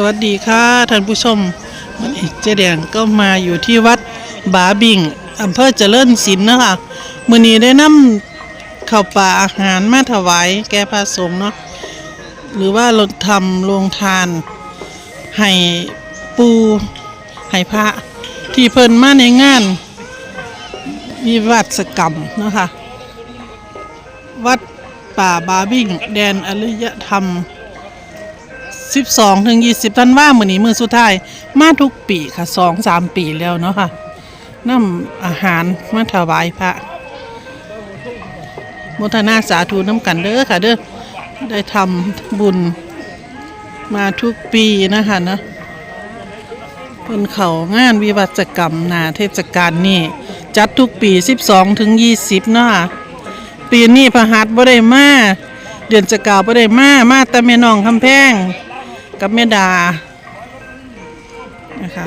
สวัสดีค่ะท่านผู้ชมวันนี้เจแดงก็มาอยู่ที่วัดบาบิงอำเภอเจริญศิลป์นะคะมื้อนี้ได้นำข้าวปลาอาหารมาถวายแก่พระสงฆ์เนาะหรือว่าเราทำโรงทาน ให้ปูให้พระ ที่เพิ่นมาในงานวิวัฒกรรมเนาะคะวัดป่าบาบิงแดนอริยธรรม 12ถึง20ธันวามื้อนี้มื้อสุดท้ายมาทุกปีค่ะ2 3ปีแล้วเนาะค่ะนำอาหารมาถวายพระโมทนาสาธุน้ำกันเด้อค่ะเด้อได้ทำบุญมาทุกปีนะคะนะเพิ่นเขางานวิวัฒกรรมนาเทศกาลนี่จัดทุกปี 12 ถึง 20 เนาะค่ะปีนี้พระหัตถ์บ่ได้มา เดือนจะกล่าวบ่ได้มา มาแต่แม่น้องคำแพง กับแม่ดานะคะ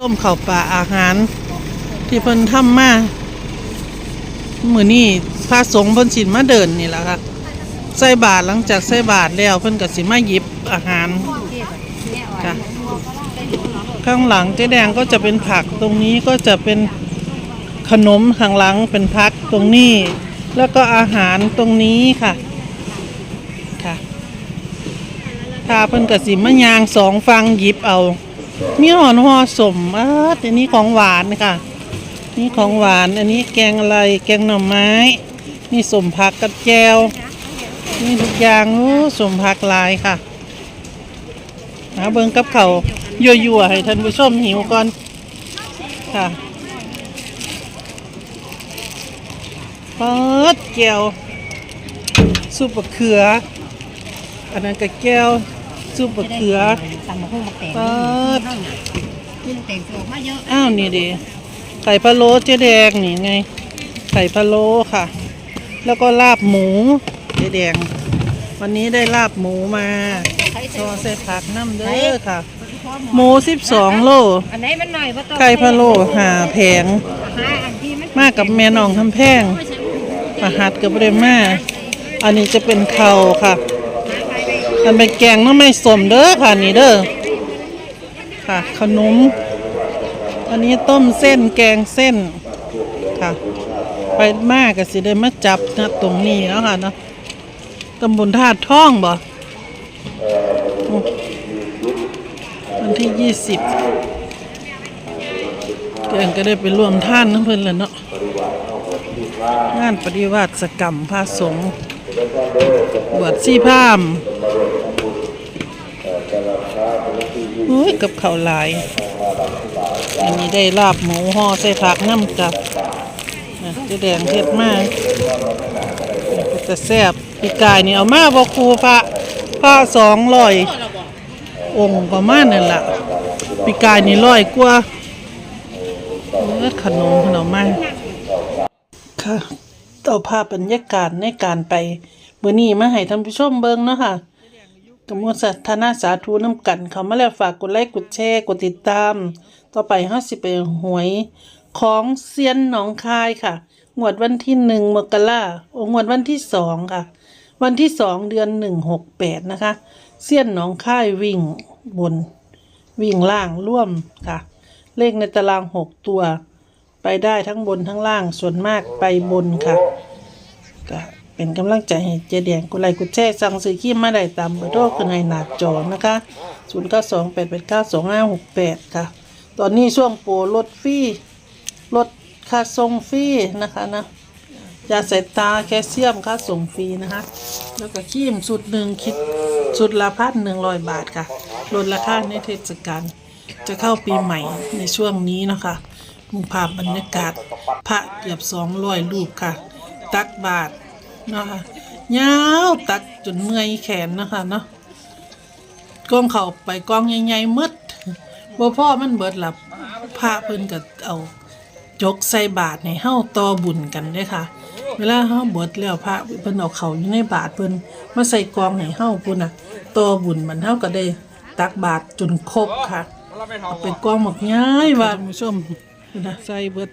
ต้มข้าวปลาอาหาร ที่เพิ่นทำมามื้อนี้พระสงฆ์เพิ่นสิมาเดินนี่แหละค่ะใส่บาตรหลังจากใส่บาตรแล้วเพิ่นก็สิมาหยิบอาหารค่ะข้างหลังเจ๊แดงก็จะเป็นผักตรงนี้ก็จะเป็น ขนมข้างหลังเป็นพักตรงนี้ แล้วก็อาหารตรงนี้ค่ะ ค่ะถ้าเพิ่นกระสิมะยางสองฟังหยิบเอา มีหอนหอสมอ่าอันนี้ของหวานค่ะ นี่ของหวาน อันนี้แกงอะไร แกงหน่อไม้ นี่สมผักกับแจวนี่ทุกอย่างโอ้สมผักลายค่ะหาเบิงกับเขายั่วๆให้ท่านผู้ชมหิวก่อนค่ะ เปิดแก้วซุปบะเขือ อันนั้นก็แก้วซุปบะเขือตำมะฮุ่งมะแตงเปิดกินแตงโสมาเยอะอ้าวนี่ดิไข่พะโล้เจ๊แดงนี่ไงไข่พะโล้ค่ะ แล้วก็ลาบหมูเจ๊แดง วันนี้ได้ลาบหมูมาซอใส่ผักน้ำเด้อค่ะหมูสิบสองโลอันไหนมันหน่อยบ่ต้องไข่พะโล้หาแผงหาอันที่มันมากับแม่น้องทำแพง อาหารกับเรม่าอันนี้จะเป็นเข่าค่ะ อันเป็นแกงน้ำไม่สมเด้อค่ะนี่เด้อค่ะ ขนม อันนี้ต้มเส้นแกงเส้นค่ะ ไปมากก็สิได้มาจับนะตรงนี้แล้วค่ะเนาะตำบลธาตุท่องบ่วันที่ยี่สิบแกงก็ได้ไปร่วมท่านน้ำเพิ่นแล้วเนาะ งานปฏิวัติกรรมพระสงฆ์บวชชีพามโอ้ยกับข้าวหลาย อันนี้ได้ลาบหมูห่อใส่ผักน้ำกับนะเจะแดงเฮ็ดมากจะแซ่บปีกายนี่เอามาบอกครูพระพระสองร้อยองค์ประมาณนั่นละปีกายนี่ร้อยกว่าเลือดขนมขนมมาก ค่ะต่อภาพบรรยากาศในการไปเมื่อนี้มาให้ท่านผู้ชมเบิ่งเนาะค่ะกมวสัทนาสาธุน้ำกันเขามาแล้วฝากกดไลค์กดแชร์กดติดตาม ต่อไปห้าสิบไปหวยของเซียนหนองคายค่ะงวดวันที่หนึ่งมกราโองวดวันที่สองค่ะ วันที่สองเดือนหนึ่งหกแปดนะคะ เซียนหนองคายวิ่งบน วิ่งล่างร่วมค่ะ เลขในตารางหกตัว ไปได้ทั้งบนทั้งล่างส่วนมากไปบนค่ะก็เป็นกำลังใจให้เจเดียงกุไลกุแช่สั่งซื้อขี้มาได้ตามเบอร์โทรขึ้นให้หน้าจอนะคะ 0 9 2 8 8 9 2 5 6 8 ค่ะ ตอนนี้ช่วงโปรลดฟรีลดค่าส่งฟรีนะคะนะยาสายตาแคลเซียมค่าส่งฟรีนะคะ แล้วก็ขี้มสุดหนึ่งคิดสุดละพันหนึ่งร้อยบาทค่ะลดราคาในเทศกาลจะเข้าปีใหม่ในช่วงนี้นะคะ มุภาพบรรยากาศ พระเกือบสองร้อยรูปค่ะ ตักบาทนะคะยาวตักจนเมื่อยแขนนะคะเนาะกองเขาไปกองใหญ่ๆมืดบ่พ่อมันเบิดหลับพระเพิ่นก็เอาจกใส่บาทในเฮาต่อบุญกันด้อค่ะ เวลาเฮาเบิดแล้วพระเพิ่นเอาเขาอยู่ในบาทเพิ่นมาใส่กองให้เฮาพุ่นน่ะต่อบุญมันเฮาก็ได้ตักบาทจนครบค่ะเอาเป็นกองหมกย้ายว่าคุณผู้ชม นะใส่เบิด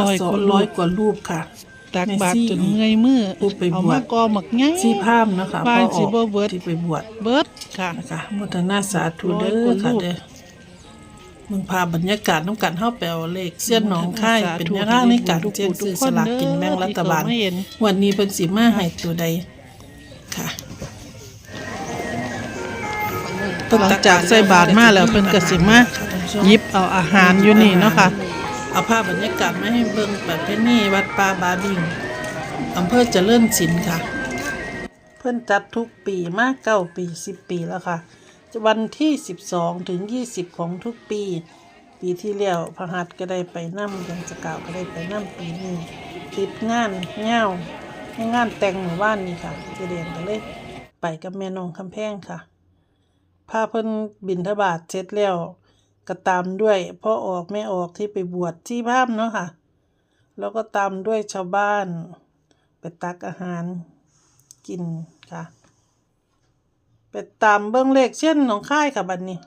ร้อยคนร้อยกว่ารูปค่ะตักแม่บาตรซี่จนเมื่อยมือผู้ไปเอาบวชมากอหมักไงซีภาพนะคะบ้านพ่ออสิอกบ่เบิดที่ไปบวชเบิดค่ะ นะคะมุทนาสาธุเด้ร้อยกอว่าค่ะลูกเด้อมึงพาบรรยากาศน้ำกันเฮาไปเอาเลขเสี้ยนหนองค่ายสาธุเป็นแนวทางในการทุกเจียงผู้ซื้อทุกคสนลากกินแบ่งรัฐบาลเด้อที่เขาไม่เห็น วันนี้เพิ่นสิมาให้ตัวใดค่ะ หลังจากใส่บาตรมาแล้วเพิ่นก็สิมาห ยิบเอาอาหารอยู่นี่เนาะค่ะ เอาภาพบรรยากาศมาให้เบิ่งแบบเพนี่วัดป่าบาบิงอำเภอเจริญศิลป์ค่ะ เพิ่นจัดทุกปีมากเก้าปีสิบปีแล้วค่ะ วันที่สิบสองถึงยี่สิบของทุกปี ปีที่แล้วพระหัตถ์ก็ได้ไปนั่เดือนสกาวก็ได้ไปนั่ปีนี้ติดงานเง่างานแต่งหมู่บ้านนี่ค่ะเจเดียนก็เลยไปกับแม่นองคำแพงค่ะพาเพิ่นบินทบาทเสร็จแล้ว ก็ตามด้วยพ่อออกแม่ออกที่ไปบวชที่ภาพเนาะค่ะ แล้วก็ตามด้วยชาวบ้าน ไปตักอาหารกินค่ะ ไปตามเบื้องเลขเช่นหนองค่ายค่ะบัดนนี้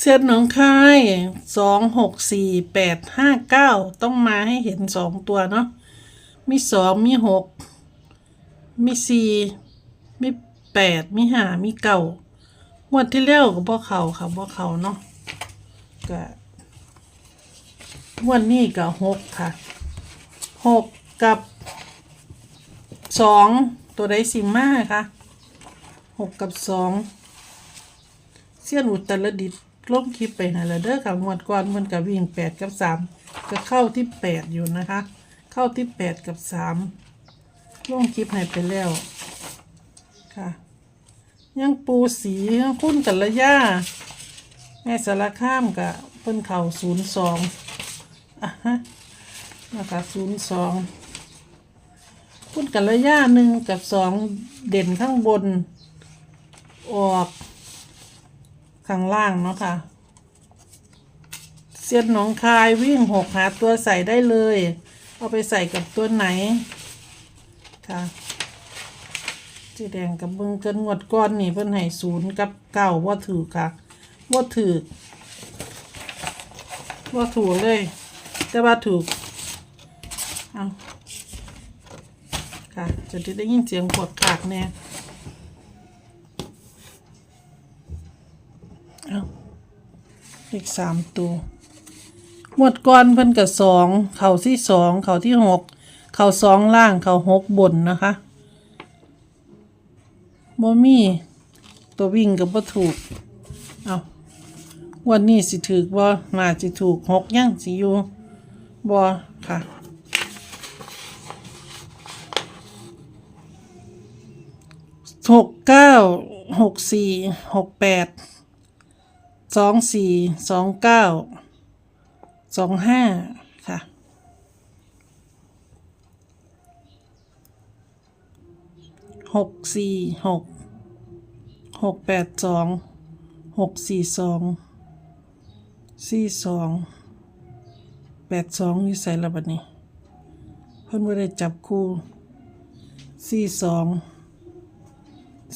เส้นหนองคายสองหกสี่แปดห้าเก้าต้องมาให้เห็นสองตัวเนาะ มีสองมีหกมีสี่มีแปดมีห้ามีเก้า งวดที่แล้วก็บ่เขาค่ะบ่เขาเนาะก็งวดนี้ก็หกค่ะหกกับสองตัวใดสิมาค่ะหกกับสองเสี้ยนอุตรดิตถ์ลงคลิปไปหาแล้วเด้อค่ะงวดก่อนมันกับวิ่งแปดกับสามก็เข้าที่แปดอยู่นะคะ เข้าที่แปดกับสามลงคลิปให้ไปแล้วค่ะ ยังปูสียังคุ้นกันละย่าแม่สารข้ามกับเพิ่นเข่าศูนย์สองอะฮะนะคะศูนย์สองคุ้นกันละย่าหนึ่งกับสองเด่นข้างบน ออกข้างล่างเนาะค่ะเสียนหนองคายวิ่งหกหาตัวใส่ได้เลย เอาไปใส่กับตัวไหนค่ะ จีแดงกับเบิ้งเกินงวดก้อนนี่เพิ่นให้ศูนย์กับเก้าว่าถือค่ะว่าถือว่าถูกเลย แต่ว่าถูกเอาค่ะจะได้ยินเสียงปวดขากแน่เอาอีกสามตัวหมวดก้อนเพิ่นกับสองเข่าที่สองเข่าที่หกเข่าสองล่างเข่าหกบนนะคะ บ่มี ตัววิ่งกับบ่ถูก เอาวันนี้สิถือบ่น่าสิถูกหกยังสิอยู่บ่ค่ะหกเก้าหกสี่หกแปดสองสี่สองเก้าสองห้าค่ะ หกสี่หกหกแปดสองหกสี่สองสี่สองแปดสองอยู่ใส่ละบัดนี้ เพิ่นไม่ได้จับคู่สี่สอง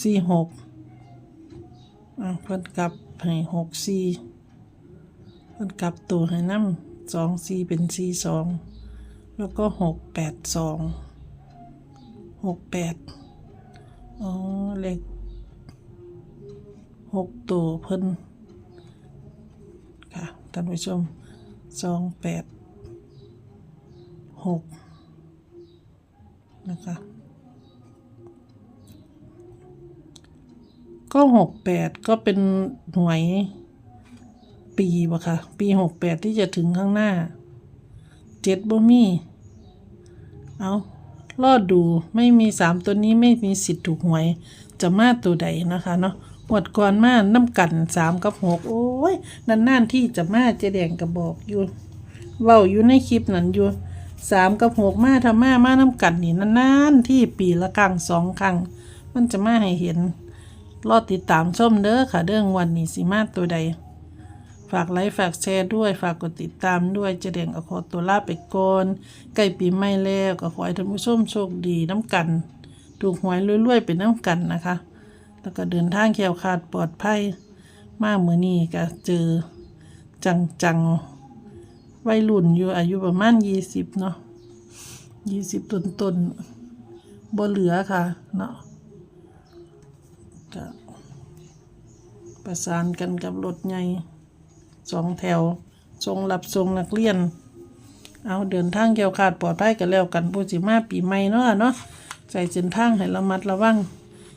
สี่หกอะเพิ่นกลับให้หกสี่เพิ่นกลับตัวให้น้ำสองสี่เป็นสี่สองแล้วก็หกแปดสองหกแปด อ๋อเลขหกตัวเพิ่นค่ะท่านผู้ชมสองแปดหกนะคะก็หกแปดก็เป็นหน่วยปีวะค่ะ ปีหกแปดที่จะถึงข้างหน้าเจ็ดบ่มี เอา รอดดูไม่มีสามตัวนี้ไม่มีสิทธิ์ถูกหวย จะมาตัวใดนะคะเนาะหวดก่อนมาน้ำกันสามกับหกโอ้ยนานๆที่จะมาเจแดงกระบอกอยู่เว้าอยู่ในคลิปนั้นอยู่สามกับหกมาทำมามาน้ำกันนี่นานๆที่ปีละครั้งสองครั้งมันจะมาให้เห็น รอติดตามชมเด้อค่ะเรื่องวันนี้สิมาตัวใด ฝากไลค์ฝากแชร์ด้วยฝากกดติดตามด้วยเจะเด่งก็ขอตัวลาไปก่อนใกล้ปีใหม่แล้วก็ขอให้ท่านผู้ชมโชคดีน้ำกัน ถูกหวยรวยๆเป็นน้ำกันนะคะ แล้วก็เดินทางแคล้วคาดปลอดภัยมากมือนี้ก็เจอจังๆวัยรุ่นอยู่อายุประมาณยี่สิบเนาะยี่สิบต้นต้นๆบ่เหลือค่ะเนาะก็ประสานกันกับรถใหญ่ สองแถวทรงรับทรงนักเรียน เอาเดินทางเกี่ยวขาดปลอดภัยกันแล้วกันผู้สิมาปีใหม่เนาะเนาะใส่เส้นทางให้ระมัดระวัง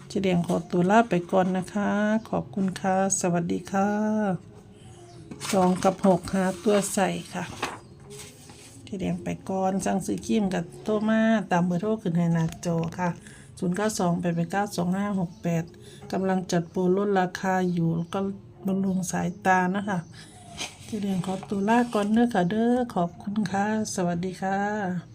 เจเดียงขอตัวลาไปก่อนนะคะ ขอบคุณค่ะ สวัสดีค่ะสองกับหกหาตัวใส่ค่ะเจเดียงไปก่อนสั่งซื้อครีมกับโทมาตามเบอร์โทรขึ้นให้หน้าจอค่ะ0 9 2 8 8 9 2 5 6 8กำลังจัดโปรลดราคาอยู่แล้วก็บำรุงสายตานะคะ เจเรียนขอตัวลาก่อนเด้อค่ะเด้อขอบคุณค่ะ สวัสดีค่ะ